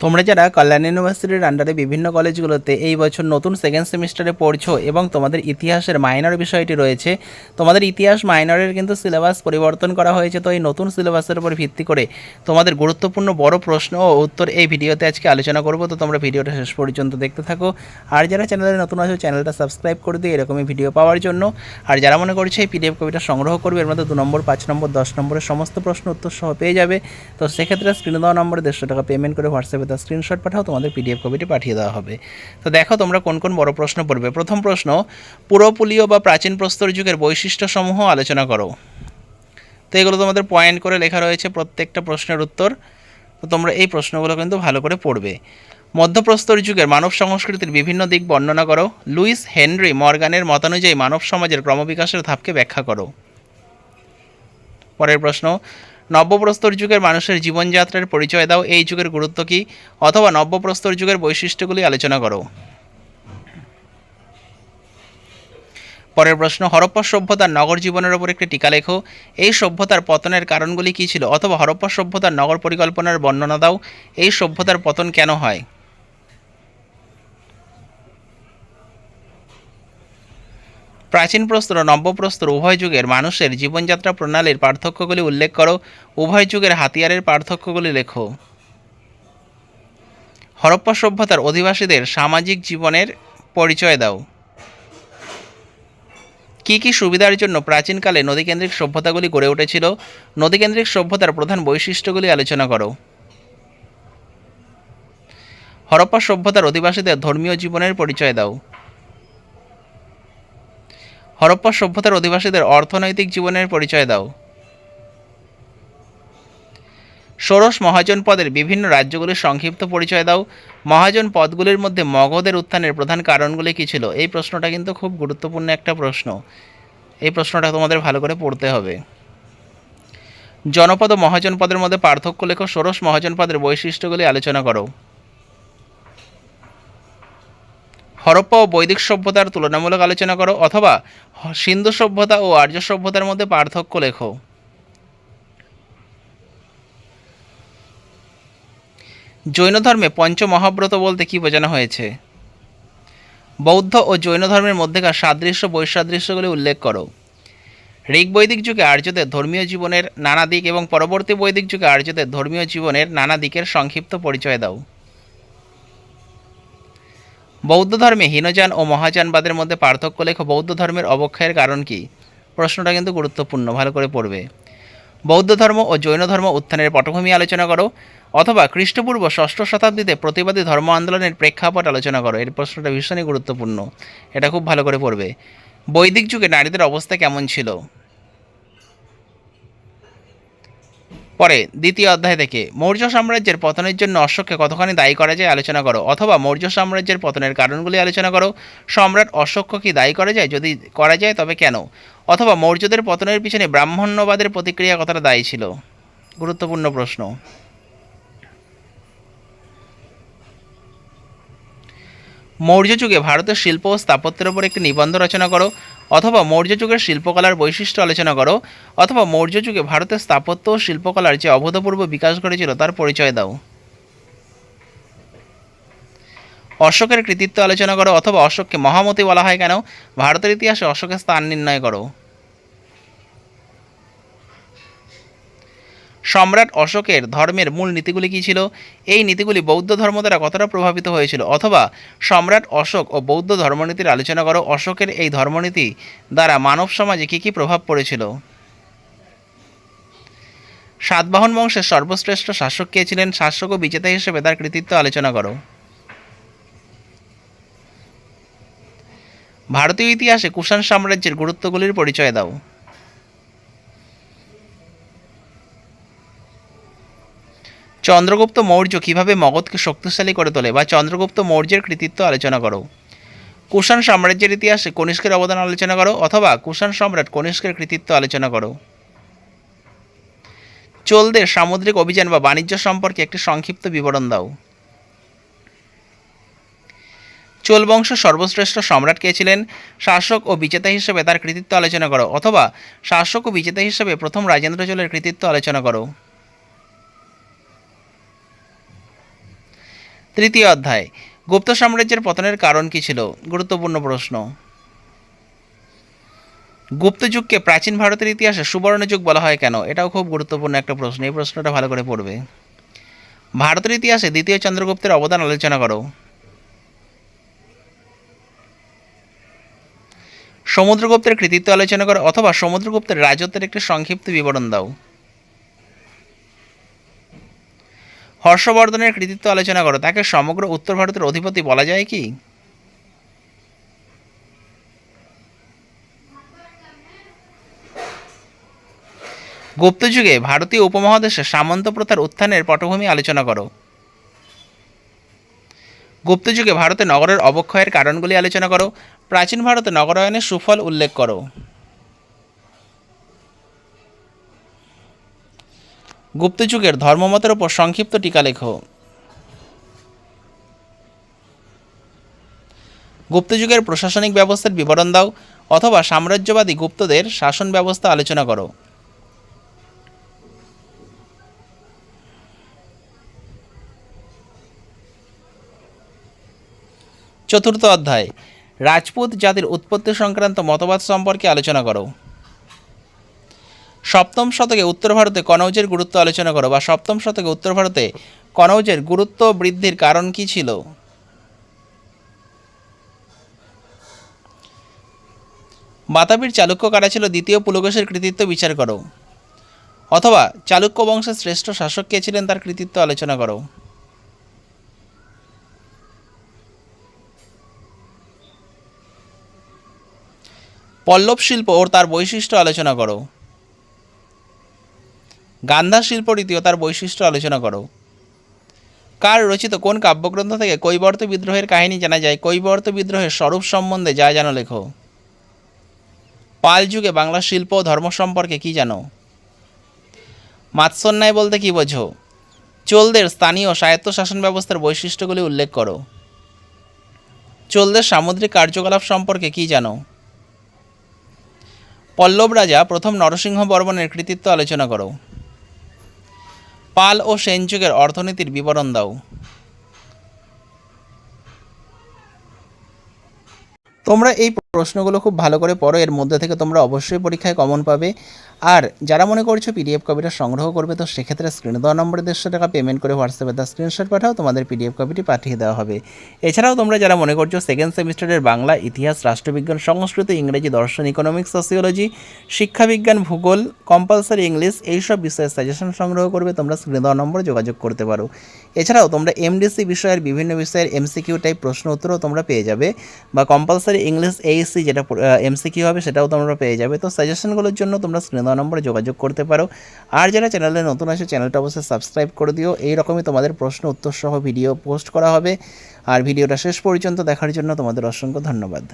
তোমরা যারা কল্যাণ ইউনিভার্সিটির আন্ডারে বিভিন্ন কলেজগুলোতে এই বছর নতুন সেকেন্ড সেমিস্টারে পড়ছো এবং তোমাদের ইতিহাসের মাইনর বিষয়টি রয়েছে, তোমাদের ইতিহাস মাইনরের কিন্তু সিলেবাস পরিবর্তন করা হয়েছে। তো এই নতুন সিলেবাসের উপর ভিত্তি করে তোমাদের গুরুত্বপূর্ণ বড় প্রশ্ন ও উত্তর এই ভিডিওতে আজকে আলোচনা করব। তো তোমরা ভিডিওটা শেষ পর্যন্ত দেখতে থাকো। আর যারা চ্যানেলে নতুন আছো চ্যানেলটা সাবস্ক্রাইব করে দিই এরকমই ভিডিও পাওয়ার জন্য। আর যারা মনে করছে এই পিডিএফ কপিটা সংগ্রহ করবে, এর মধ্যে দু নম্বর, পাঁচ নম্বর, দশ নম্বরের সমস্ত প্রশ্ন উত্তর সহ পেয়ে যাবে। তো সেক্ষেত্রে স্ক্রিনে দেওয়া নম্বরে দেড়শো টাকা পেমেন্ট করে হোয়াটসঅ্যাপে তার স্ক্রিনশট পাঠাও, তোমাদের পিডিএফ কপিটি পাঠিয়ে দেওয়া হবে। তো দেখো তোমরা কোন কোন বড় প্রশ্ন পড়বে। প্রথম প্রশ্ন পুরোপুলীয় বা প্রাচীন প্রস্তর যুগের বৈশিষ্ট্যসমূহ আলোচনা করো। তো এগুলো তোমাদের পয়েন্ট করে লেখা রয়েছে প্রত্যেকটা প্রশ্নের উত্তর। তো তোমরা এই প্রশ্নগুলো কিন্তু ভালো করে পড়বে। মধ্যপ্রস্তর যুগের মানব সংস্কৃতির বিভিন্ন দিক বর্ণনা করো। লুইস হেনরি মর্গানের মতানুযায়ী মানব সমাজের ক্রমবিকাশের ধাপকে ব্যাখ্যা করো। পরের প্রশ্ন নব্যপ্রস্তর যুগের মানুষের জীবনযাত্রার পরিচয় দাও, এই যুগের গুরুত্ব কী? অথবা নব্যপ্রস্তর যুগের বৈশিষ্ট্যগুলি আলোচনা করো। পরের প্রশ্ন, হরপ্পা সভ্যতার নগর জীবনের ওপর একটি টিকা লেখো। এই সভ্যতার পতনের কারণগুলি কী ছিল? অথবা হরপ্পা সভ্যতার নগর পরিকল্পনার বর্ণনা দাও। এই সভ্যতার পতন কেন হয়? প্রাচীন প্রস্তর ও নব্যপ্রস্তর উভয় যুগের মানুষের জীবনযাত্রা প্রণালীর পার্থক্যগুলি উল্লেখ করো। উভয় যুগের হাতিয়ারের পার্থক্যগুলি লেখো। হরপ্পা সভ্যতার অধিবাসীদের সামাজিক জীবনের পরিচয় দাও। কী কী সুবিধার জন্য প্রাচীনকালে নদীকেন্দ্রিক সভ্যতাগুলি গড়ে উঠেছিল? নদীকেন্দ্রিক সভ্যতার প্রধান বৈশিষ্ট্যগুলি আলোচনা করো। হরপ্পা সভ্যতার অধিবাসীদের ধর্মীয় জীবনের পরিচয় দাও। হরপ্পা সভ্যতার অধিবাসীদের অর্থনৈতিক জীবনের পরিচয় দাও। ষোড়শ মহাজন পদের বিভিন্ন রাজ্যগুলির সংক্ষিপ্ত পরিচয় দাও। মহাজন পদগুলির মধ্যে মগধের উত্থানের প্রধান কারণগুলি কী ছিল? এই প্রশ্নটা কিন্তু খুব গুরুত্বপূর্ণ একটা প্রশ্ন। এই প্রশ্নটা তোমাদের ভালো করে পড়তে হবে। জনপদ ও মহাজন পদের মধ্যে পার্থক্য লেখো। ষোড়শ মহাজন পদের বৈশিষ্ট্যগুলি আলোচনা করো। হরপ্পা ও বৈদিক সভ্যতার তুলনামূলক আলোচনা করো, অথবা সিন্ধু সভ্যতা ও আর্য সভ্যতার মধ্যে পার্থক্য লেখো। জৈন ধর্মে পঞ্চমহাব্রত বলতে কি বোঝানো হয়েছে? বৌদ্ধ ও জৈন ধর্মের মধ্যেকার সাদৃশ্য, বৈসাদৃশ্যগুলি উল্লেখ করো। ঋগ বৈদিক যুগে আর্যদের ধর্মীয় জীবনের নানা দিক এবং পরবর্তী বৈদিক যুগে আর্যদের ধর্মীয় জীবনের নানা দিকের সংক্ষিপ্ত পরিচয় দাও। বৌদ্ধ ধর্মে হীনযান ও মহাযানবাদের মধ্যে পার্থক্য লেখো বৌদ্ধ ধর্মের অবক্ষয়ের কারণ কি? প্রশ্নটা কিন্তু গুরুত্বপূর্ণ, ভালো করে পড়বে। বৌদ্ধ ধর্ম ও জৈন ধর্ম উত্থানের পটভূমি আলোচনা করো, অথবা খ্রিস্টপূর্ব ষষ্ঠ শতাব্দীতে প্রতিবাদী ধর্ম আন্দোলনের প্রেক্ষাপট আলোচনা করো, এর প্রশ্নটা ভীষণই গুরুত্বপূর্ণ, এটা খুব ভালো করে পড়বে। বৈদিক যুগে নারীদের অবস্থা কেমন ছিল? পরে দ্বিতীয় অধ্যায় থেকে, মৌর্য সাম্রাজ্যের পতনের জন্য অশোককে কতখানি দায়ী করা যায় আলোচনা করো, অথবা মৌর্য সাম্রাজ্যের পতনের কারণগুলি আলোচনা করো, সম্রাট অশোককে কি দায়ী করা যায়, যদি করা যায় তবে কেন? অথবা মৌর্যদের পতনের পিছনে ব্রাহ্মণ্যবাদের প্রতিক্রিয়া কতটা দায়ী ছিল? গুরুত্বপূর্ণ প্রশ্ন। মৌর্য যুগে ভারতের শিল্প ও স্থাপত্যের উপর একটি নিবন্ধ রচনা করো, অথবা মৌর্য যুগের শিল্পকলার বৈশিষ্ট্য আলোচনা করো, অথবা মৌর্য যুগে ভারতের স্থাপত্য ও শিল্পকলার যে অভূতপূর্ব বিকাশ ঘটেছিল তার পরিচয় দাও। অশোকের কৃতিত্ব আলোচনা করো, অথবা অশোককে মহামতি বলা হয় কেন? ভারতের ইতিহাসে অশোকের স্থান নির্ণয় করো। সম্রাট অশোকের ধর্মের মূল নীতিগুলি কী ছিল? এই নীতিগুলি বৌদ্ধ ধর্ম দ্বারা কতটা প্রভাবিত হয়েছিল? অথবা সম্রাট অশোক ও বৌদ্ধ ধর্মনীতির আলোচনা করো, অশোকের এই ধর্মনীতি দ্বারা মানব সমাজে কী কী প্রভাব পড়েছিল? সাতবাহন বংশের সর্বশ্রেষ্ঠ শাসক কে ছিলেন? শাসক ও বিজেতা হিসেবে তার কৃতিত্ব আলোচনা করো। ভারতীয় ইতিহাসে কুষাণ সাম্রাজ্যের গুরুত্বগুলির পরিচয় দাও। চন্দ্রগুপ্ত মৌর্য কীভাবে মগধকে শক্তিশালী করে তোলে বা চন্দ্রগুপ্ত মৌর্যের কৃতিত্ব আলোচনা করো। কুষাণ সাম্রাজ্যের ইতিহাসে কনিষ্কের অবদান আলোচনা করো অথবা কুষাণ সম্রাট কনিষ্কের কৃতিত্ব আলোচনা করো। চোলদের সামুদ্রিক অভিযান বা বাণিজ্য সম্পর্কে একটি সংক্ষিপ্ত বিবরণ দাও। চোল বংশ সর্বশ্রেষ্ঠ সম্রাট কে ছিলেন? শাসক ও বিজেতা হিসেবে তার কৃতিত্ব আলোচনা করো অথবা শাসক ও বিজেতা হিসেবে প্রথম রাজেন্দ্র চোলের কৃতিত্ব আলোচনা করো। তৃতীয় অধ্যায়। গুপ্ত সাম্রাজ্যের পতনের কারণ কি ছিল? গুরুত্বপূর্ণ প্রশ্ন। গুপ্ত যুগকে প্রাচীন ভারতের ইতিহাসে সুবর্ণযুগ বলা হয় কেন? এটাও খুব গুরুত্বপূর্ণ একটা প্রশ্ন। এই প্রশ্নটা ভালো করে পড়বে। ভারতের ইতিহাসে দ্বিতীয় চন্দ্রগুপ্তের অবদান আলোচনা করো। সমুদ্রগুপ্তের কৃতিত্ব আলোচনা করো অথবা সমুদ্রগুপ্তের রাজত্বের একটি সংক্ষিপ্ত বিবরণ দাও। হর্ষবর্ধনের কৃতিত্ব আলোচনা করো। তাকে সমগ্র উত্তর ভারতের অধিপতি বলা যায় কি? গুপ্ত যুগে ভারতীয় উপমহাদেশে সামন্ত প্রথার উত্থানের পটভূমি আলোচনা করো। গুপ্ত যুগে ভারতে নগরের অবক্ষয়ের কারণগুলি আলোচনা করো। প্রাচীন ভারতে নগরায়নের সুফল উল্লেখ করো। গুপ্ত যুগের ধর্মমতের ওপর সংক্ষিপ্ত টিকা লেখো। গুপ্ত যুগের প্রশাসনিক ব্যবস্থার বিবরণ দাও অথবা সাম্রাজ্যবাদী গুপ্তদের শাসন ব্যবস্থা আলোচনা করো। চতুর্থ অধ্যায়, রাজপুত জাতির উৎপত্তি সংক্রান্ত মতবাদ সম্পর্কে আলোচনা করো। সপ্তম শতকে উত্তর ভারতে কনৌজের গুরুত্ব আলোচনা করো বা সপ্তম শতকে উত্তর ভারতে কনৌজের গুরুত্ব বৃদ্ধির কারণ কি ছিল? বাতাবির চালুক্য কারা ছিল? দ্বিতীয় পুলকেশের কৃতিত্ব বিচার করো। অথবা চালুক্য বংশের শ্রেষ্ঠ শাসক কে ছিলেন তার কৃতিত্ব আলোচনা করো। পল্লব শিল্প ও তার বৈশিষ্ট্য আলোচনা করো। গান্ধা শিল্প রীতি ও তার বৈশিষ্ট্য আলোচনা করো। কার রচিত কোন কাব্যগ্রন্থ থেকে কৈবর্ত বিদ্রোহের কাহিনী জানা যায়? কৈবর্ত বিদ্রোহের স্বরূপ সম্বন্ধে যা জানো লেখো। পাল যুগে বাংলা শিল্প ও ধর্ম সম্পর্কে কি জানো? মাৎসন্যায় বলতে কি বোঝো? চোলদের স্থানীয় স্বায়ত্তশাসন ব্যবস্থার বৈশিষ্ট্যগুলি উল্লেখ করো। চোলদের সামুদ্রিক কার্যকলাপ সম্পর্কে কি জানো? পল্লব রাজা প্রথম নরসিংহ বর্মনের কৃতিত্ব আলোচনা করো। পাল ও সেন যুগের অর্থনীতির বিবরণ দাও। তোমরা এই প্রশ্নগুলো খুব ভালো করে পড়ো, এর মধ্যে থেকে তোমরা অবশ্যই পরীক্ষায় কমন পাবে। আর যারা মনে করছ পিডিএফ কপিটা সংগ্রহ করবে, তো সেক্ষেত্রে স্ক্রিনে দেওয়া নম্বরে দেড়শো টাকা পেমেন্ট করে হোয়াটসঅ্যাপে তার স্ক্রিনশট পাঠাও, তোমাদের পিডিএফ কপিটি পাঠিয়ে দেওয়া হবে। এছাড়াও তোমরা যারা মনে করছ সেকেন্ড সেমিস্টারের বাংলা, ইতিহাস, রাষ্ট্রবিজ্ঞান, সংস্কৃত, ইংরেজি, দর্শন ইকোনমিক্স সোসিওলজি শিক্ষাবিজ্ঞান, ভূগোল কম্পালসারি ইংলিশ এইসব বিষয়ে সাজেশন সংগ্রহ করবে, তোমরা স্ক্রিনে দেওয়া নম্বরে যোগাযোগ করতে পারো। এছাড়াও তোমরা এমডিসি বিষয়ের বিভিন্ন বিষয়ের এমসিকিউ টাইপ প্রশ্ন উত্তরও তোমরা পেয়ে যাবে, বা কম্পালসারি ইংলিশ এইসি যেটা এমসিকিউ হবে সেটাও তোমরা পেয়ে যাবে। তো সাজেশনগুলোর জন্য তোমরা স্ক্রিন দেওয়া নম্বরে যোগাযোগ করতে পারো। আর যারা চ্যানেলে নতুন আসে চ্যানেলটা অবশ্যই সাবস্ক্রাইব করে দিও। এইরকমই তোমাদের প্রশ্ন উত্তর সহ ভিডিও পোস্ট করা হবে। আর ভিডিওটা শেষ পর্যন্ত দেখার জন্য তোমাদের অসংখ্য ধন্যবাদ।